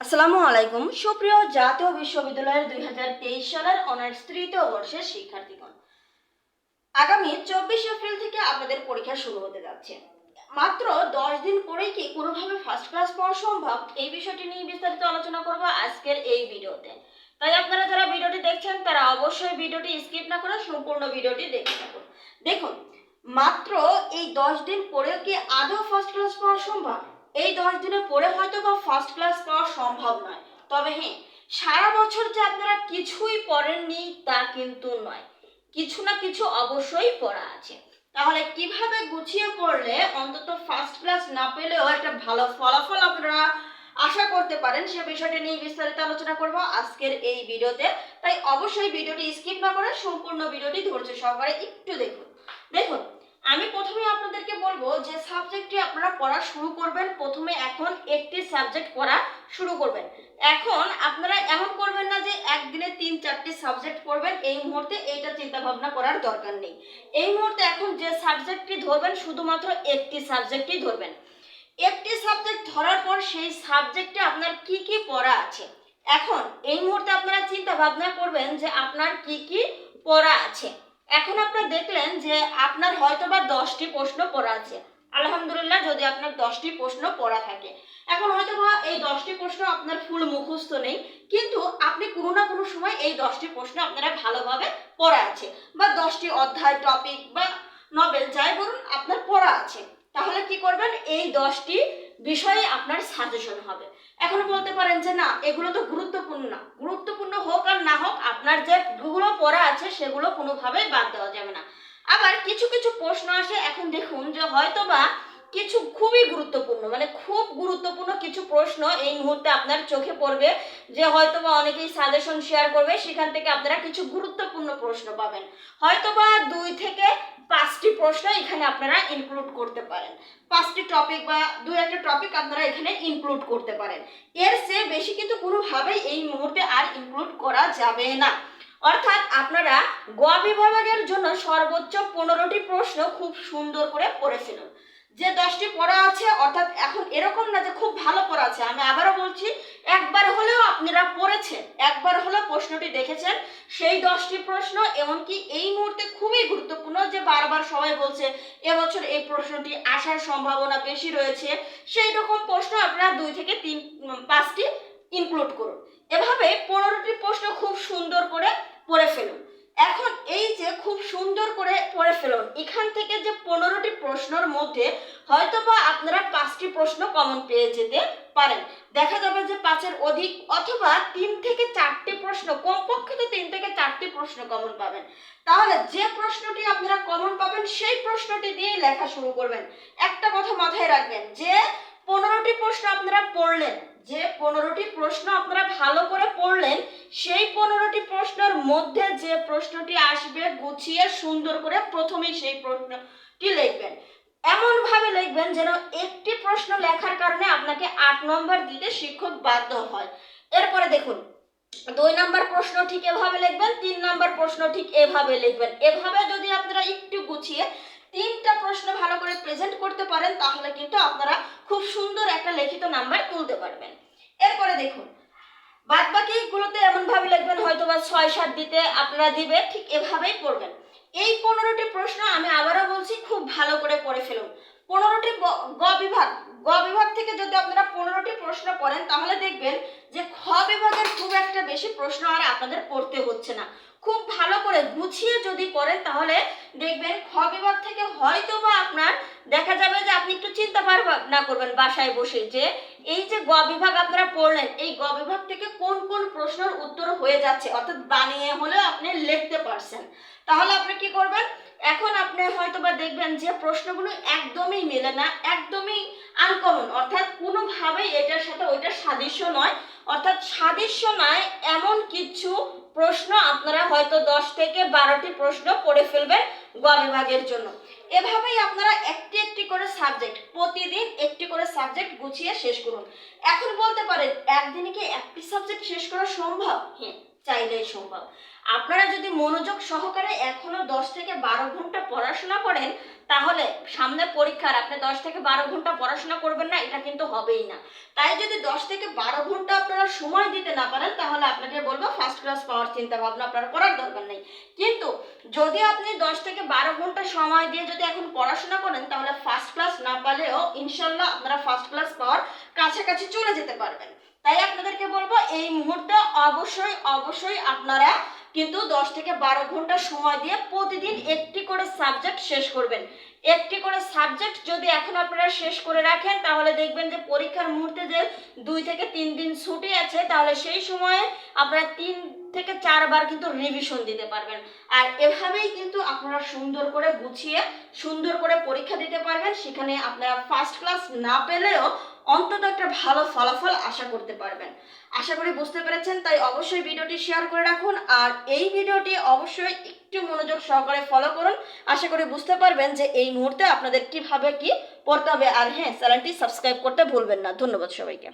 আসসালামু আলাইকুম। সুপ্রিয় জাতীয় বিশ্ববিদ্যালয়ের দুই হাজার তেইশ সালের অনার্স তৃতীয় বর্ষের শিক্ষার্থীগণ, আগামী চব্বিশ এপ্রিল থেকে আপনাদের পরীক্ষা শুরু হতে যাচ্ছে। মাত্র দশ দিন পরেই কি কোনোভাবে ফার্স্ট ক্লাস পাওয়া সম্ভব? এই বিষয়টি নিয়ে বিস্তারিত আলোচনা করব আজকের এই ভিডিওতে। তাই আপনারা যারা ভিডিওটি দেখছেন, তারা অবশ্যই ভিডিওটি স্কিপ না করে সম্পূর্ণ ভিডিওটি দেখতে থাকুন। দেখুন, মাত্র এই দশ দিন পরেও কি আদৌ ফার্স্ট ক্লাস পাওয়া সম্ভব? এই দশ দিনে পরে হয়তো বা ফার্স্ট ক্লাস পাওয়া সম্ভব নয়। তবে হ্যাঁ সারা বছর যে আপনারা কিছুই পড়েননি তা কিন্তু নয়। কিছু না কিছু অবশ্যই পড়া আছে। তাহলে কীভাবে গুছিয়ে পড়লে অন্তত ফার্স্ট ক্লাস না পেলেও একটা ভালো ফলাফল আপনারা আশা করতে পারেন, সে বিষয়টি নিয়ে বিস্তারিত আলোচনা করব আজকের এই ভিডিওতে। তাই অবশ্যই ভিডিওটি স্কিপ না করে সম্পূর্ণ ভিডিওটি ধৈর্য সহকারে একটু দেখুন। দেখুন আমি প্রথমে আপনাদেরকে বলব যে সাবজেক্টটি আপনারা পড়া শুরু করবেন, প্রথমে এখন একটি সাবজেক্ট পড়া শুরু করবেন। এখন আপনারা এমন করবেন না যে একদিনে তিন, চারটি সাবজেক্ট পড়বেন, এই মুহূর্তে এইটা চিন্তা ভাবনা করার দরকার নেই। এই মুহূর্তে এখন যে সাবজেক্টটি ধরবেন, শুধুমাত্র একটি সাবজেক্টই ধরবেন। একটি সাবজেক্ট ধরার পর সেই সাবজেক্টে আপনার কি কি পড়া আছে? এখন এই মুহূর্তে আপনারা চিন্তা ভাবনা করবেন যে আপনার কি কি পড়া আছে। এখন আপনারা দেখলেন যে আপনার হয়তো বা দশটি প্রশ্ন পড়া আছে। আলহামদুলিল্লাহ, যদি আপনার দশটি প্রশ্ন পড়া থাকে। এখন হয়তো বা এই দশটি প্রশ্ন আপনার ফুল মুখস্থ নেই, কিন্তু আপনি কোনো না কোনো সময় এই দশটি প্রশ্ন আপনারা ভালোভাবে পড়া আছে। বা দশটি অধ্যায়, টপিক বা নভেল যাই বলুন, আপনার পড়া আছে। তাহলে কি করবেন? এই দশটি বিষয়ে আপনার সাজেশন হবে। এখন বলতে পারেন যে না, এগুলো তো গুরুত্বপূর্ণ না। গুরুত্বপূর্ণ হোক আর না হোক, আপনার যে গুলো পড়া আছে, সেগুলো কোনোভাবেই বাদ দেওয়া যাবে না। আবার কিছু কিছু প্রশ্ন আসে, এখন দেখুন যে হয়তো বা কিছু খুবই গুরুত্বপূর্ণ মানে খুব গুরুত্বপূর্ণ কিছু প্রশ্ন এই মুহূর্তে আপনার চোখে পড়বে, যে হয়তো বা অনেকেই সাজেশন শেয়ার করবে, সেখান থেকে আপনারা কিছু গুরুত্বপূর্ণ প্রশ্ন পাবেন। হয়তো বা দুই থেকে পাঁচটি প্রশ্ন এখানে আপনারা ইনক্লুড করতে পারেন। পাঁচটি টপিক বা দু একটা টপিক আপনারা এখানে ইনক্লুড করতে পারেন। এর চেয়ে বেশি কিন্তু কোনোভাবেই এই মুহূর্তে আর ইনক্লুড করা যাবে না। অর্থাৎ আপনারা গ বিভাগের জন্য সর্বোচ্চ পনেরোটি প্রশ্ন খুব সুন্দর করে পড়ে ফেলুন। যে দশটি পড়া আছে, অর্থাৎ এখন এরকম না যে খুব ভালো পড়া আছে, আমি আবারও বলছি, একবার হলেও আপনারা পড়েছেন, একবার হলেও প্রশ্নটি দেখেছেন, সেই দশটি প্রশ্ন, এমনকি এই মুহূর্তে খুবই গুরুত্বপূর্ণ যে বারবার সবাই বলছে, এবছর এই প্রশ্নটি আসার সম্ভাবনা বেশি রয়েছে, সেই রকম প্রশ্ন আপনারা দুই থেকে তিন পাঁচটি ইনক্লুড করুন। এভাবে পনেরোটি প্রশ্ন খুব সুন্দর করে পড়ে ফেলুন। এখন এই যে খুব সুন্দর করে পড়ে ফেলুন, এখান থেকে যে পনেরোটি প্রশ্নের মধ্যে হয়তো বা আপনারা পাঁচটি প্রশ্ন কমন পেয়ে যেতে পারেন। দেখা পাঁচের অধিক অথবা তিন থেকে চারটি প্রশ্ন, কমপক্ষে তো তিন থেকে চারটি প্রশ্ন কমন পাবেন। তাহলে যে প্রশ্নটি আপনারা কমন পাবেন, সেই প্রশ্নটি দিয়েই লেখা শুরু করবেন। একটা কথা মাথায় রাখবেন, যে পনেরোটি প্রশ্ন আপনারা পড়লেন, যে পনেরোটি প্রশ্ন আপনারা ভালো করে পড়লেন, সেই পনেরোটি প্রশ্নের মধ্যে যে প্রশ্নটি আসবে, গুছিয়ে সুন্দর করে প্রথমেই সেই প্রশ্নটি লিখবেন। এমন ভাবে লিখবেন যেন একটি প্রশ্ন লেখার কারণে আপনাকে আট নম্বর দিতে শিক্ষক বাধ্য হয়। এরপরে দেখুন, দুই নম্বর প্রশ্ন ঠিক এভাবে লিখবেন, তিন নম্বর প্রশ্ন ঠিক এভাবে লিখবেন। এভাবে যদি আপনারা একটু গুছিয়ে তিনটা প্রশ্ন ভালো করে প্রেজেন্ট করতে পারেন, তাহলে কিন্তু আপনারা খুব সুন্দর একটা লিখিত নাম্বার তুলতে পারবেন। এরপরে দেখুন বাদ বাকিগুলোতে এমন ভাবে লিখবেন হয়তো বা ছয়, সাত দিতে আপনারা দিবে, ঠিক এভাবেই পড়বেন এই পনেরোটি প্রশ্ন আমি আবারও বলছি, খুব ভালো করে পড়ে ফেলুন। পনেরোটি গ বিভাগ গ বিভাগ থেকে যদি আপনারা পনেরোটি প্রশ্ন পড়েন, তাহলে দেখবেন যে খ বিভাগের খুব একটা বেশি প্রশ্ন আর আপনাদের পড়তে হচ্ছে না। খুব ভালো করে গুছিয়ে যদি পড়েন, তাহলে দেখবেন খ বিভাগ থেকে হয়তো বা আপনার দেখা যাবে যে আপনি একটু চিন্তা ভাবনা করবেন বাসায় বসে যে এই যে গ বিভাগ আপনারা পড়লেন, এই গ বিভাগ থেকে কোন কোন প্রশ্নের উত্তর হয়ে যাচ্ছে, অর্থাৎ বানিয়ে হলেও আপনি লিখতে পারছেন। তাহলে আপনি কি করবেন? এখন আপনি হয়তো বা দেখবেন যে প্রশ্নগুলো একদমই মেলে না, একদমই আনকমন অর্থাৎ কোনোভাবেই এটার সাথে ওইটার সাদৃশ্য নয়। অর্থাৎ সাদৃশ্য নয়, এমন কিছু প্রশ্ন আপনারা হয়তো দশ থেকে বারোটি প্রশ্ন পড়ে ফেলবেন গ বিভাগের জন্য। এভাবেই আপনারা একটি একটি করে সাবজেক্ট প্রতিদিন একটি করে সাবজেক্ট গুছিয়ে শেষ করুন। এখন বলতে পারেন, একদিনে কি একটি সাবজেক্ট শেষ করা সম্ভব? হ্যাঁ চাইলেই সম্ভব। আপনারা যদি মনোযোগ সহকারে এখনও দশ থেকে বারো ঘণ্টা পড়াশোনা করেন, তাহলে সামনে পরীক্ষার আপনি দশ থেকে বারো ঘণ্টা পড়াশোনা করবেন না, এটা কিন্তু হবেই না। তাই যদি দশ থেকে বারো ঘণ্টা আপনারা সময় দিতে না পারেন, তাহলে আপনাকে বলব ফার্স্ট ক্লাস পাওয়ার চিন্তা ভাবনা আপনার করার দরকার নেই। কিন্তু যদি আপনি দশ থেকে বারো ঘণ্টা সময় দিয়ে যদি এখন পড়াশোনা করেন, তাহলে ফার্স্ট ক্লাস না পালেও ইনশাল্লাহ আপনারা ফার্স্ট ক্লাস পাওয়ার কাছাকাছি চলে যেতে পারবেন। তাই আপনাদেরকে বলব, এই মুহূর্তে অবশ্যই অবশ্যই আপনারা কিন্তু দশ থেকে বারো ঘণ্টা সময় দিয়ে প্রতিদিন একটি করে সাবজেক্ট শেষ করবেন। একটি করে সাবজেক্ট যদি এখন আপনারা শেষ করে রাখেন, তাহলে দেখবেন যে পরীক্ষার মুহূর্তে যে দুই থেকে তিন দিন ছুটি আছে, তাহলে সেই সময়ে আপনারা তিন থেকে চারবার কিন্তু রিভিশন দিতে পারবেন। আর এভাবেই কিন্তু আপনারা সুন্দর করে গুছিয়ে, সুন্দর করে পরীক্ষা দিতে পারবেন। সেখানে আপনারা ফার্স্ট ক্লাস না পেলেও অন্তত একটা ভালো ফলাফল আশা করতে পারবেন। আশা করি বুঝতে পেরেছেন, তাই অবশ্যই ভিডিওটি শেয়ার করে রাখুন। আর এই ভিডিওটি অবশ্যই একটু মনোযোগ সহকারে ফলো করুন। আশা করি বুঝতে পারবেন যে এই মুহূর্তে আপনাদের কীভাবে কি পড়তে হবে। আর হ্যাঁ চ্যানেলটি সাবস্ক্রাইব করতে ভুলবেন না। ধন্যবাদ সবাইকে।